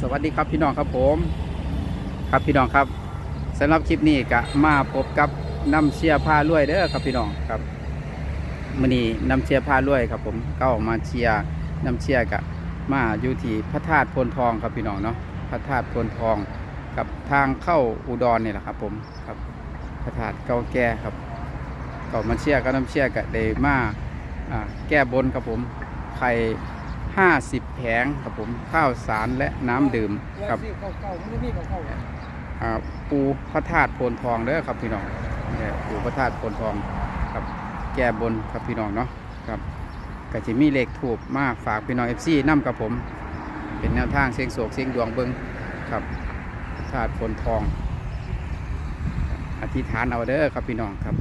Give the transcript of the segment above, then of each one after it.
สวัสดีครับพี่น้องครับผม ครับพี่น้องครับสำหรับคลิปนี้ก็มาพบกับน้ำเชียร์ผ้าลวยเด้อครับพี่น้องครับมื่อนี้น้ำเชียร์ผ้าลวยครับผมก็ออกมาเชียร์น้ำเชียร์กะมาอยู่ที่พระธาตุโพนทองครับพี่น้องเนาะพระธาตุโพนทองกับทางเข้าอุดรนี่แหละครับผมครับพระธาตุเก่าแก่ครับก็มาเชียร์ก็น้ำเชียร์กะเดมาอ่าแก้บนครับผมไข่ 50 แผงครับผมข้าวสารและน้ำดื่มกับปูพระธาตุโพนทองเด้อครับพี่น้องเนี่ยปูพระธาตุโพนทองครับแก้บนครับพี่น้องเนาะครับก็จะมีเลขถูกมากฝากพี่น้องเอฟซีนำกับผม เป็นแนวทางเสียงโศกเสียงดวงเบิงครับพระธาตุโพนทอง อธิษฐานเอาเด้อครับพี่น้องครับ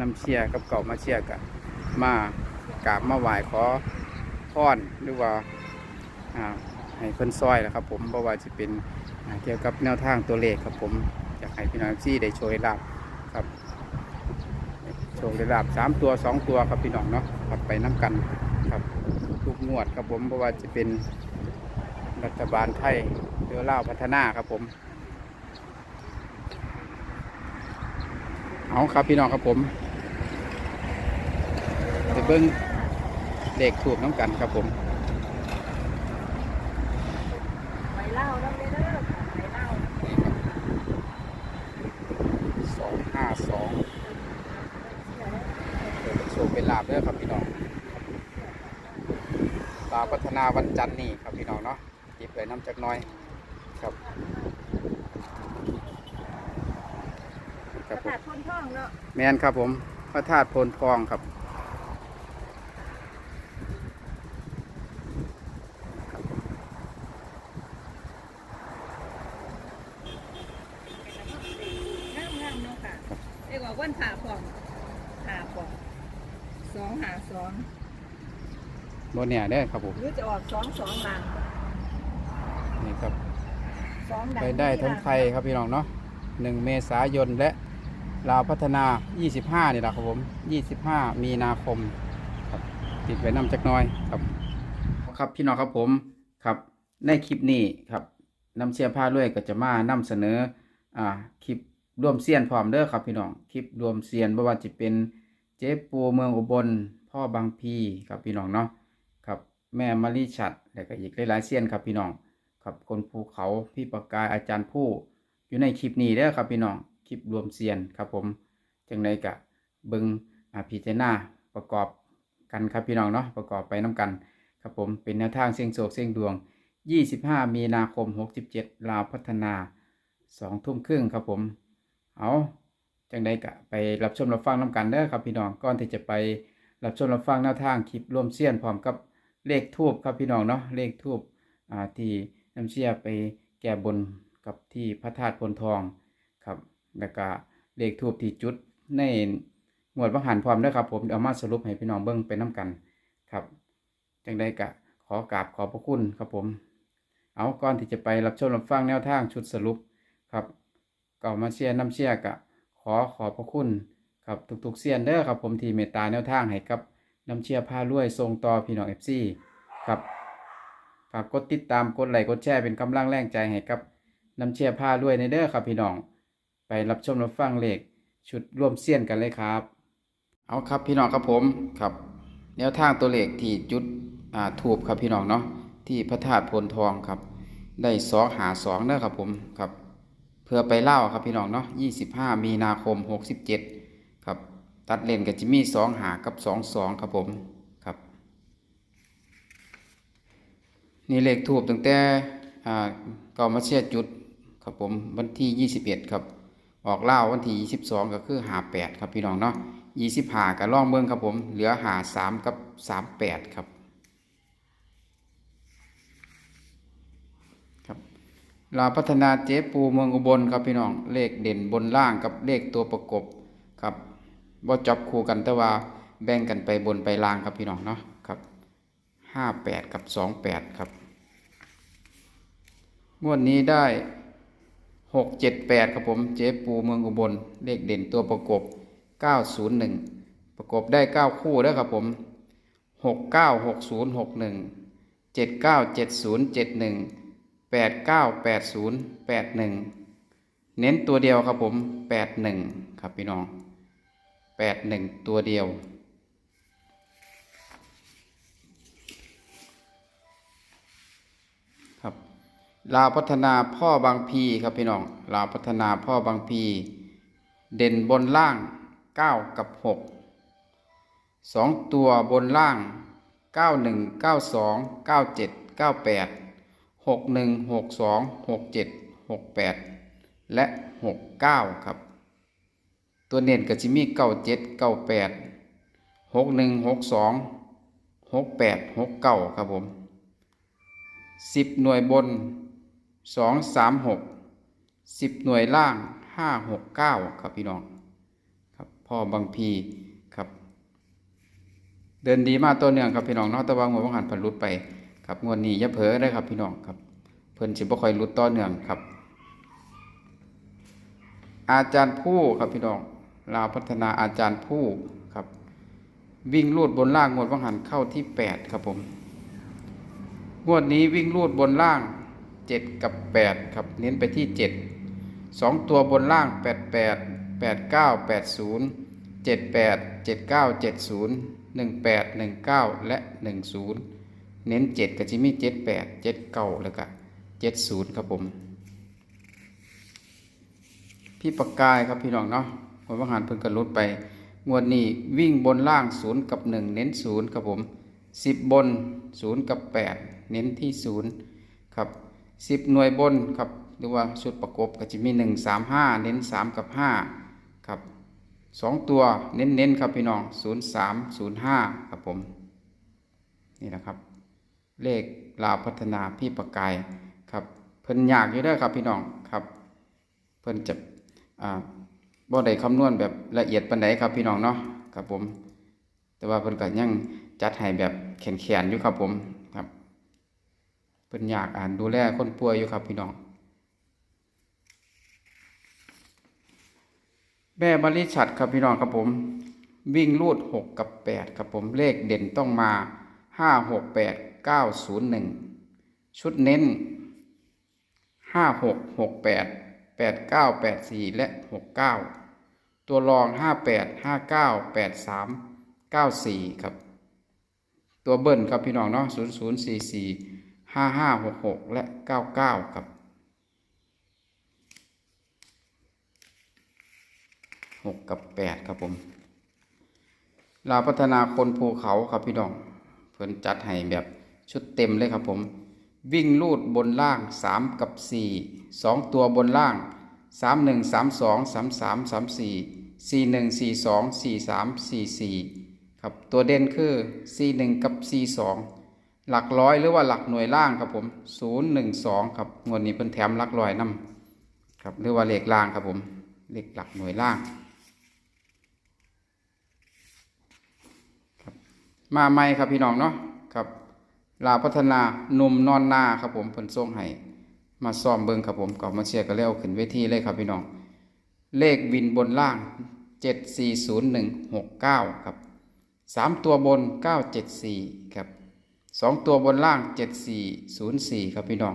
นำเชียร์กับเก่ามาเชียร์กันมากราบมาไหว้ขอ พรหรือว่าให้เพิ่นซอยนะครับ ผมเพราะว่าจะเป็นเกี่ยวกับแนวทางตัวเลขครับผมอยากให้พี่น้องซี่ได้โชว์ลาบครับโชว์ได้ลาบสามตัวสองตัวครับพี่น้องเนาะขับไปน้ำกันครับทุกงวดครับผมเพราะว่าจะเป็นรัฐบาลไทยเรือเล่าพัฒนาครับผมเอาครับพี่น้องครับผมไปเบิ้ง เลขถูกน้ำกันครับผมไปเล่าแล้วเลยเด้อไปเล่าสองห้าสองโชว์เป็นลาบเด้อครับพี่น้องลาวพัฒนาวันจันทร์นี่ครับพี่น้องเนาะหยิบเลยน้ำจักหน้อยครับครับผมขาดทนท่องเนาะแมนครับผมพระธาตุโพนทองครับ งามงามเนาะค่ะ เรียกว่าวันผ่าผ่องผ่าผ่องสองหาสองบนเนี่ยเด้อครับผมหรือจะออกสองสองหลังนี่ครับสองหลังไปได้ทั้งไทยครับพี่น้องเนาะหนึ่งเมษายนและลาวพัฒนา 25นี่แหละครับผม 25 มีนาคมครับติดไว้น้ำจักหน้อยครับ ครับพี่น้องครับผมครับในคลิปนี้ครับน้ำเชียร์ผ้าด้วยก็จะมานำเสนออ่าคลิป รวมเซียนพร้อมเด้อครับพี่น้องคลิปรวมเซียนบ่ว่าจะเป็นเจ๊ปูเมืองอุบลพ่อบางพีครับพี่น้องเนาะครับแม่มะลิฉัดแล้วก็อีกหลายๆเซียนครับพี่น้องครับคนภูเขาพี่ประกายอาจารย์ผู้อยู่ในคลิปนี้เด้อครับพี่น้องคลิปรวมเซียนครับผมจังไดกะเบิงอาพิจารณาประกอบกันครับพี่น้องเนาะประกอบไปน้กันครับผมเป็นแนวทางเสียงโศกเสียงดวง 25 มีนาคม 67 ลาวพัฒนา 2 ทุ่มครึ่งครับผม เอาจังไดกะไปรับชมรับฟังน้กันเด้อครับพี่น้องก่อนที่จะไปรับชมรับฟังแนวทางคลิปร่วมเซียนพร้อมกับเลขทูบครับพี่น้องเนาะเลขทูบอ่าที่น้ำเชี่ยไปแก้บนกับที่พระธาตุพนทองครับแล้วก็เลขทูบที่จุดในหมวดวังหันพร้อมเด้วยครับผมเอามาสรุปให้พี่น้องเบิ้งไปน้กันครับจังได้กะขอกราบขอบพระคุณครับผม เอาก่อนที่จะไปรับชมรับฟังแนวทางชุดสรุปครับ ก็มาเชียร์น้ำเชียร์กะขอขอบพระคุณครับทุกๆเซียนเด้อครับผมที่เมตตาแนวทางให้กับน้ำเชียร์ผ้ารวยทรงต่อพี่น้องเอฟซีครับฝากกดติดตามกดไลค์กดแชร์เป็นกำลังแรงใจให้กับน้ำเชียร์ผ้าด้วยในเด้อครับพี่น้อง ไปรับชมรับฟังเลขชุดร่วมเสียนกันเลยครับ เอาครับพี่น้องครับผมครับ แนวทางตัวเลขที่จุดอ่าถูกครับพี่น้องเนาะที่พระธาตุพนทองครับ ได้สองหาสองเด้อครับผมครับ พื่อไปเล่าครับพี่น้องเนาะยี่สิบห้ามีนาคมหกสิบเจ็ดครับ ตัดเลนกับจิมมี่สองหากับสองสองครับผมครับ นี่เลขทูบตั้งแต่อ่าเก่ามาเชียจุดครับผมวันที่ 21 ครับ ออกเล่าวันที่ 22 ก็คือหา8ครับพี่น้องเนาะ25กับล่องเมืองครับผม เหลือหา3กับ 38 ครับ ลาพัฒนาเจ๊ปูเมืองอุบลครับพี่น้องเลขเด่นบนล่างกับเลขตัวประกบครับบ่จับคู่กันแต่ว่าแบ่งกันไปบนไปล่างครับพี่น้องเนาะครับห้าแปดกับสองแปดครับงวดนี้ได้หกเจ็ดแปดครับผมเจ๊ปูเมืองอุบล เลขเด่นตัวประกบเก้าศูนย์หนึ่งประกบได้เก้าคู่แล้วครับผมหกเก้าหกศูนย์หกหนึ่งเจ็ดเก้าเจ็ดศูนย์เจ็ดหนึ่ง แปดเก้าแปดศูนย์แปดหนึ่งเน้นตัวเดียวครับผมแปดหนึ่งครับพี่น้องแปดหนึ่งตัวเดียว ครับลาวพัฒนาพ่อบางพีครับพี่น้องลาวพัฒนาพ่อบางพี เด่นบนล่าง 9 กับ6สองตัวบนล่าง 91 92 97 98 61 62 67 68 และ 69 ครับ ตัวเน้นกับจิมี่97 98 61 62 68 69 ครับผมสิบหน่วยบนสองสามหกสิบหน่วยล่างห้าหกเก้าครับพี่น้องครับพ่อบางพีครับ เดินดีมากตัวเนื่องครับพี่น้องเนาะแต่ว่างวดว่างหันผันรุดไป ครับงวดนี้อย่าเผลอได้ครับพี่น้องครับ เพิ่นสิบ่ค่อยรุดต่อเนื่องครับ อาจารย์ผู้ครับพี่น้องลาวพัฒนาอาจารย์ผู้ครับ วิ่งลูดบนล่างงวดว่างหันเข้าที่แปดครับผมงวดนี้วิ่งรูดบนล่าง7กับ8ครับเน้นไปที่7 2ตัวบนล่าง88 89 80 78 79 70 18 19แปดเจ็ดเก้าเจ็ดศูนย์หนึ่งแปดหนึ่งเก้าและ10 เน้น7กับจิมี่78 79แล้วก็70ครับผม พี่ประกายครับพี่น้องเนาะผมว่าหารเพิ่งกระลุดไป งวดนี้วิ่งบนล่าง0กับ1เน้น0ครับผม10บบน0กับ8เน้นที่0ครับ10หน่วยบนครับหรือว่าชุดประกบก็จะมี1 3 5เน้น3กับ5ครับ2ตัวเน้นเน้นๆครับพี่น้อง 0 3 0 5 ครับผม นี่นะครับ เลขลาวพัฒนาพี่ประกายครับเพิ่นอยากอยู่เด้อครับพี่น้องครับ เพิ่นจะอ่าบ่ได้คำนวณแบบละเอียดปานใดครับพี่น้องเนาะครับผม แต่ว่าเพิ่นก็ยังจัดให้แบบแขนๆอยู่ครับผมครับเพิ่นอยากอ่านดูแลคนป่วยอยู่ครับพี่น้อง แม่บริชัดครับพี่น้องครับผม วิ่งรูดหกกับแปดครับผมเลขเด่นต้องมาห้าหกแปด เก้าศูนย์หนึ่งชุดเน้นห้าหกหกแปดแปดเก้าแปดสี่และหกเก้าตัวรองห้าแปดห้าเก้าแปดสามเก้าสี่ครับ ตัวเบิ้ลครับพี่น้องเนาะศูนย์ศูนย์สี่สี่ห้าห้าหกหกและเก้าเก้าครับหกกับแปดครับผม ลาพัฒนาคนภูเขาครับพี่น้อง เพิ่นจัดให้แบบ ชุดเต็มเลยครับผม วิ่งลูดบนล่าง 3 กับ 4 2 ตัวบนล่าง 3 1 3 2 3 3 3 4 4 1 4 2 4 3 4 4 ครับตัวเด่นคือ 4 1 กับ 4 2 หลักร้อยหรือว่าหลักหน่วยล่างครับผม 0 1 2 ครับงวดนี้เพิ่นแถมหลักร้อยนํครับหรือว่าเลขล่างครับผมเลขหลักหน่วยล่างมาใหม่ครับพี่น้องเนาะครับ ลาวพัฒนาหนุ่มนอนนาครับผมเพิ่นส่งให้มาซ้อมเบิ่งครับผมก็มาเชียร์กันแล้วขึ้นเวทีเลยครับพี่น้อง เลขวินบนล่าง 740169 ครับสามตัวบน 974 ครับสองตัวบนล่าง 7404 ครับพี่น้อง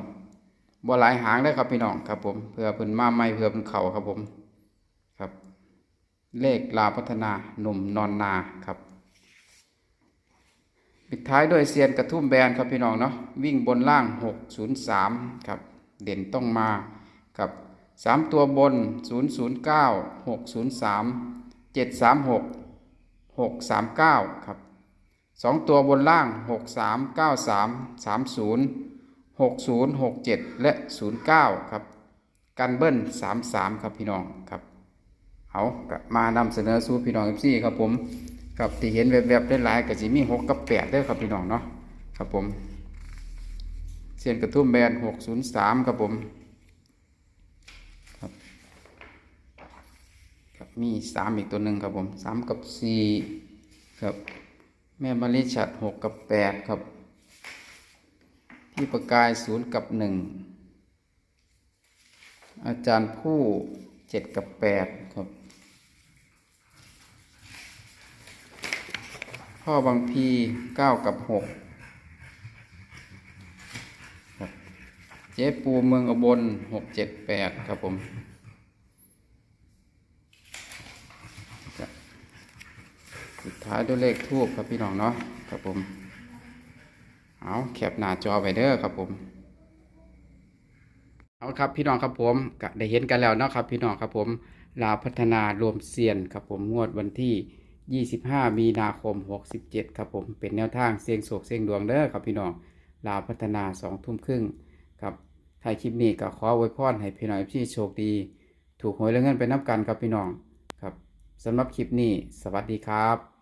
บ่หลายหางได้ครับพี่น้องครับผมเพื่อเพิ่นมาใหม่เพื่อเพิ่นเข่าครับผมครับ เลขลาพัฒนาหนุ่มนอนนาครับ ปิดท้ายด้วยเซียนกระทุ่มแบนครับพี่น้องเนาะวิ่งบนล่าง 603 ครับ เด่นต้องมากับ 3 ตัวบน 009 603 736 639 ครับ 2 ตัวบนล่าง 63 93 30 60 67 และ 09 ครับ กันเบิ้ล 33 ครับพี่น้องครับ เอามานำเสนอสู่พี่น้องเอฟซีครับผม ครับที่เห็นแวบๆได้ลายๆก็สิมีหกกับแปดเด้อครับพี่น้องเนาะครับผมเสียนกระทุ่มแบนหกศูนย์สามครับผมครับครับมีสามอีกตัวหนึ่งครับผมสามกับสี่ครับแม่มะลิฉัดหกกับแปดครับพี่ประกายศูนย์กับหนึ่งอาจารย์ผู้เจ็ดกับแปดครับ พ่อบางพีเก้ากับหกเจ๊ปูเมืองอบลหกเจ็ดแปดครับผมสุดท้ายด้วยเลขทูบครับพี่น้องเนาะครับผม เอาแคปหน้าจอไปเด้อครับผม เอาครับพี่น้องครับผมก็ได้เห็นกันแล้วเนาะครับพี่น้องครับผมลาพัฒนารวมเซียนครับผมงวดวันที่ 25 มีนาคม 67 ครับผม เป็นแนวทางเสียงโศกเสียงดวงเด้อครับพี่น้อง ลาวพัฒนา2ทุ่มครึ่งครับถ่ายคลิปนี้ก็ขออวยพรให้พี่น้องพี่โชคดี ถูกหวยและเงินไปนับกันครับพี่น้องครับสำหรับคลิปนี้ สวัสดีครับ